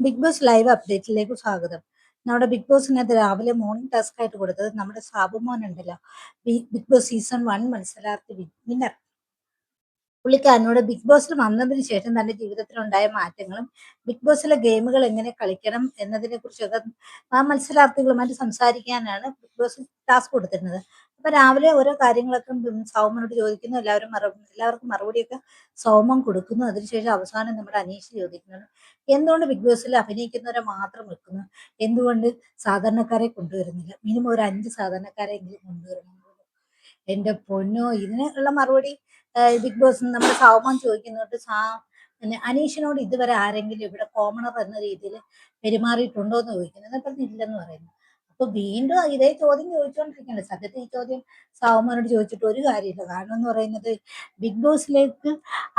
Big boss live അപ്ഡേറ്റിലേക്ക് സ്വാഗതം. നമ്മുടെ big ബോസിനകത്ത് രാവിലെ മോർണിംഗ് ടാസ്ക് ആയിട്ട് കൊടുത്തത് നമ്മുടെ സാബുമോൻ ഉണ്ടല്ലോ. ബിഗ് ബോസ് സീസൺ വൺ മത്സരാർത്ഥി വിന്നർ പുള്ളിക്കാരനോട് ബിഗ് ബോസിൽ വന്നതിന് ശേഷം തന്റെ ജീവിതത്തിലുണ്ടായ മാറ്റങ്ങളും ബിഗ് ബോസിലെ ഗെയിമുകൾ എങ്ങനെ കളിക്കണം എന്നതിനെ കുറിച്ചൊക്കെ ആ മത്സരാർത്ഥികളുമായിട്ട് സംസാരിക്കാനാണ് ബിഗ് ബോസ് ടാസ്ക് കൊടുത്തിരുന്നത്. അപ്പൊ രാവിലെ ഓരോ കാര്യങ്ങളൊക്കെ സൗമനോട് ചോദിക്കുന്നു എല്ലാവരും മറുപടി എല്ലാവർക്കും മറുപടിയൊക്കെ സൗമം കൊടുക്കുന്നു. അതിനുശേഷം അവസാനം നമ്മുടെ അനീഷ് ചോദിക്കുന്നത് എന്തുകൊണ്ട് ബിഗ് ബോസിൽ അഭിനയിക്കുന്നവരെ മാത്രം വെക്കുന്നു? എന്തുകൊണ്ട് സാധാരണക്കാരെ കൊണ്ടുവരുന്നില്ല? മിനിമം ഒരു അഞ്ച് സാധാരണക്കാരെങ്കിലും കൊണ്ടുവരണം. എന്റെ പൊന്നോ ഇതിനുള്ള മറുപടി ബിഗ് ബോസ് നമ്മുടെ സൗമം ചോദിക്കുന്നുണ്ട് സാ അനീഷിനോട് ഇതുവരെ ആരെങ്കിലും ഇവിടെ കോമണർ എന്ന രീതിയിൽ പെരുമാറിയിട്ടുണ്ടോ എന്ന് ചോദിക്കുന്നത് പറഞ്ഞില്ലെന്ന് പറയുന്നു. അപ്പൊ വീണ്ടും ഇതേ ചോദ്യം ചോദിച്ചുകൊണ്ടിരിക്കുന്നത് സത്യത്തിൽ ഈ ചോദ്യം സൗമനോട് ചോദിച്ചിട്ട് ഒരു കാര്യമില്ല. കാരണം എന്ന് പറയുന്നത് ബിഗ് ബോസിലേക്ക്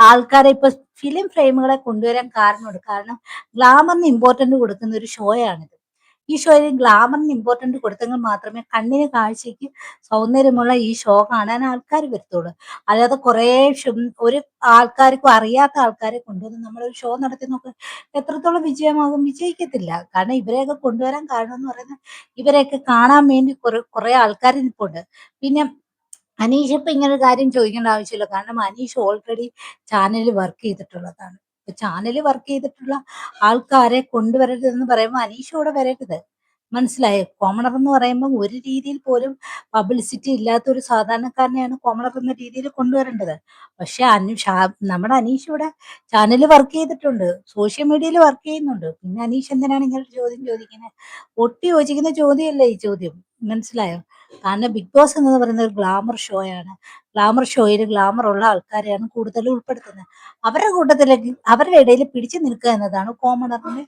ആൾക്കാരെ ഇപ്പൊ ഫിലിം ഫ്രെയിമുകളെ കൊണ്ടുവരാൻ കാരണമുണ്ട്. കാരണം ഗ്ലാമറിന് ഇമ്പോർട്ടന്റ് കൊടുക്കുന്ന ഒരു ഷോയാണിത് ഈ ഷോയിൽ ഗ്ലാമറിന് ഇമ്പോർട്ടന്റ് കൊടുത്തെങ്കിൽ മാത്രമേ കണ്ണിന് കാഴ്ചയ്ക്ക് സൗന്ദര്യമുള്ള ഈ ഷോ കാണാൻ ആൾക്കാർ വരത്തുള്ളൂ. അല്ലാതെ കുറേ ഒരു ആൾക്കാർക്കും അറിയാത്ത ആൾക്കാരെ കൊണ്ടുവന്ന് നമ്മളൊരു ഷോ നടത്തി നോക്കുക എത്രത്തോളം വിജയമാകും വിജയിക്കത്തില്ല. കാരണം ഇവരെയൊക്കെ കൊണ്ടുവരാൻ കാരണം എന്ന് പറയുന്നത് ഇവരെയൊക്കെ കാണാൻ വേണ്ടി കുറെ കുറേ ആൾക്കാർ നിൽപ്പുണ്ട് പിന്നെ അനീഷ് ഇപ്പൊ ഇങ്ങനെ ഒരു കാര്യം ചോദിക്കേണ്ട ആവശ്യമില്ല. കാരണം അനീഷ് ഓൾറെഡി ചാനലിൽ വർക്ക് ചെയ്തിട്ടുള്ളതാണ്. ചാനലിൽ വർക്ക് ചെയ്തിട്ടുള്ള ആൾക്കാരെ കൊണ്ടുവരരുതെന്ന് പറയുമ്പോൾ അനീഷ് കൂടെ വരരുത്. മനസ്സിലായോ? കോമണർ എന്ന് പറയുമ്പോൾ ഒരു രീതിയിൽ പോലും പബ്ലിസിറ്റി ഇല്ലാത്ത ഒരു സാധാരണക്കാരനെയാണ് കോമണർ എന്ന രീതിയിൽ കൊണ്ടുവരേണ്ടത്. പക്ഷെ അനു നമ്മുടെ അനീഷ് ഇവിടെ ചാനലിൽ വർക്ക് ചെയ്തിട്ടുണ്ട്. സോഷ്യൽ മീഡിയയിൽ വർക്ക് ചെയ്യുന്നുണ്ട്. പിന്നെ അനീഷ് എന്തിനാണ് ഇങ്ങനെ ചോദ്യം ചോദിക്കുന്നത്? ഒട്ടി യോജിക്കുന്ന ചോദ്യമല്ല ഈ ചോദ്യം? മനസ്സിലായോ? കാരണം ബിഗ് ബോസ് എന്ന് പറയുന്നത് ഒരു ഗ്ലാമർ ഷോയാണ്. ഗ്ലാമർ ഷോയിൽ ഗ്ലാമർ ഉള്ള ആൾക്കാരെയാണ് കൂടുതൽ ഉൾപ്പെടുത്തുന്നത്. അവരുടെ കൂട്ടത്തിലേക്ക് അവരുടെ ഇടയിൽ പിടിച്ചു നിൽക്കുക എന്നതാണ് കോമണറിന്റെ